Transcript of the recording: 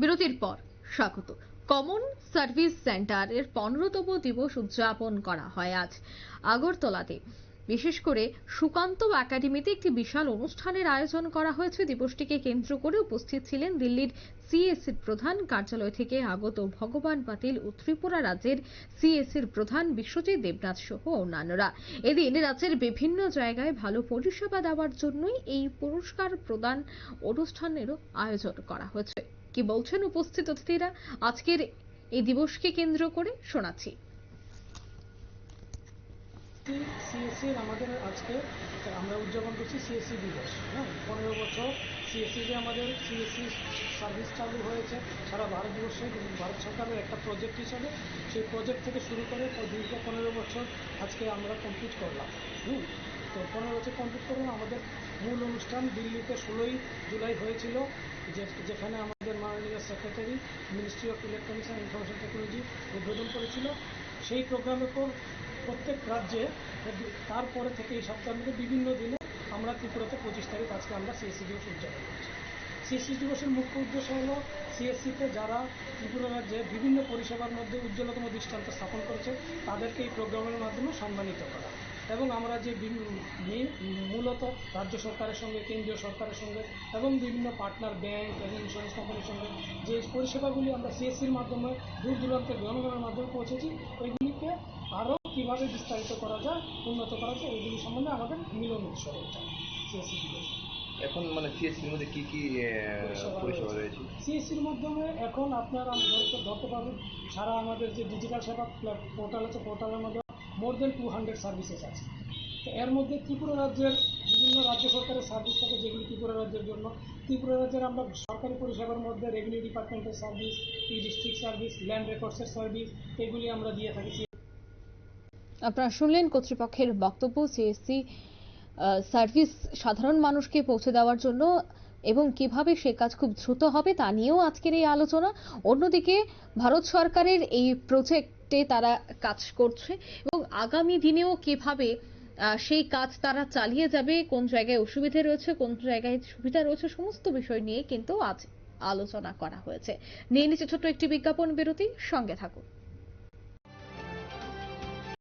বিরতির পর স্বাগত। কমন সার্ভিস সেন্টারের পনেরোতম দিবস উদযাপন করা হয় আজ আগরতলাতে। বিশেষ করে সুকান্ত একাডেমিতে একটি বিশাল অনুষ্ঠানের আয়োজন করা হয়েছে। দিবসটিকে কেন্দ্র করে উপস্থিত ছিলেন দিল্লির সিএসসির প্রধান কার্যালয় থেকে আগত ভগবান পাতিল ও ত্রিপুরা রাজ্যের সিএসসির প্রধান বিশ্বজিৎ দেবনাথ সহ অন্যান্যরা। এদিন রাজ্যের বিভিন্ন জায়গায় ভালো পরিষেবা দেওয়ার জন্যই এই পুরস্কার প্রদান অনুষ্ঠানেরও আয়োজন করা হয়েছে। কি বলছেন উপস্থিত অতিথিরা? আজকের এই দিবসকে কেন্দ্র করে শোনাচ্ছি। আমাদের আজকে, আমরা উদযাপন করছি সিএসসি দিবস হ্যাঁ? পনেরো বছর সিএসসি যে আমাদের সিএসসি সার্ভিস চালু হয়েছে সারা ভারতবর্ষে ভারত সরকারের একটা প্রজেক্ট হিসাবে সেই প্রজেক্ট থেকে শুরু করে দীর্ঘ পনেরো বছর আজকে আমরা কমপ্লিট করলাম, হুম? তো পনেরো বছর কমপ্লিট করলাম আমাদের মূল অনুষ্ঠান দিল্লিতে ষোলোই জুলাই হয়েছিল। যেখানে আমাদের মাননীয় secretary ministry of electronics and information technology উদ্বোধন করেছিল, সেই প্রোগ্রামের পর প্রত্যেক রাজ্যে, তারপরে থেকে এই সপ্তাহের মধ্যে বিভিন্ন দিনে আমরা ত্রিপুরাতে পঁচিশ তারিখ আজকে আমরা সিএসসি দিবস উদযাপন করছি। সিএসসি দিবসের মুখ্য উদ্দেশ্য হলো সিএসসিতে যারা ত্রিপুরা রাজ্যে বিভিন্ন পরিষেবার মধ্যে উজ্জ্বলতম দৃষ্টান্ত স্থাপন করেছে, তাদেরকে এই প্রোগ্রামের মাধ্যমে সম্মানিত করা। এবং আমরা যে মূলত রাজ্য সরকারের সঙ্গে কেন্দ্রীয় সরকারের সঙ্গে এবং বিভিন্ন পার্টনার ব্যাংক এবং ইন্স্যুরেন্স কোম্পানির সঙ্গে যে পরিষেবাগুলি আমরা সিএসসির মাধ্যমে দূর দূরান্তের জনগণের মাধ্যমে পৌঁছেছি ওইগুলিকে আরও কীভাবে বিস্তারিত করা যায় উন্নত করা যায় এইগুলি সম্বন্ধে আমাদের মিলন উৎসব এটা সিএসসি এখন মানে সিএসসির মধ্যে কী কী পরিষেবা রয়েছে। সিএসসির মাধ্যমে এখন আপনারা ধরতে ধরতে পারবেন সারা আমাদের যে ডিজিটাল সেবা পোর্টাল আছে পোর্টালের মধ্যে more than two hundred services আছে। তো এর মধ্যে ত্রিপুরা রাজ্যের বিভিন্ন রাজ্য সরকারের সার্ভিস থাকে, যেগুলি ত্রিপুরা রাজ্যের জন্য। ত্রিপুরা রাজ্যের আমরা সরকারি পরিষেবার মধ্যে রেভিনিউ ডিপার্টমেন্টের service E district service land রেকর্ডসের service এগুলি আমরা দিয়ে থাকি। আপনারা শুনলেন কর্তৃপক্ষের বক্তব্য সিএসসি সার্ভিস সাধারণ মানুষকে পৌঁছে দেওয়ার জন্য এবং কীভাবে সে কাজ খুব দ্রুত হবে তা নিয়েও আজকের এই আলোচনা। অন্যদিকে ভারত সরকারের এই প্রজেক্টে তারা কাজ করছে এবং আগামী দিনেও কীভাবে সেই কাজ তারা চালিয়ে যাবে, কোন জায়গায় অসুবিধে রয়েছে, কোন জায়গায় সুবিধা রয়েছে, সমস্ত বিষয় নিয়ে কিন্তু আজ আলোচনা করা হয়েছে। নিয়ে নিচ্ছে ছোট্ট একটি বিজ্ঞাপন, বিরতি, সঙ্গে থাকুন।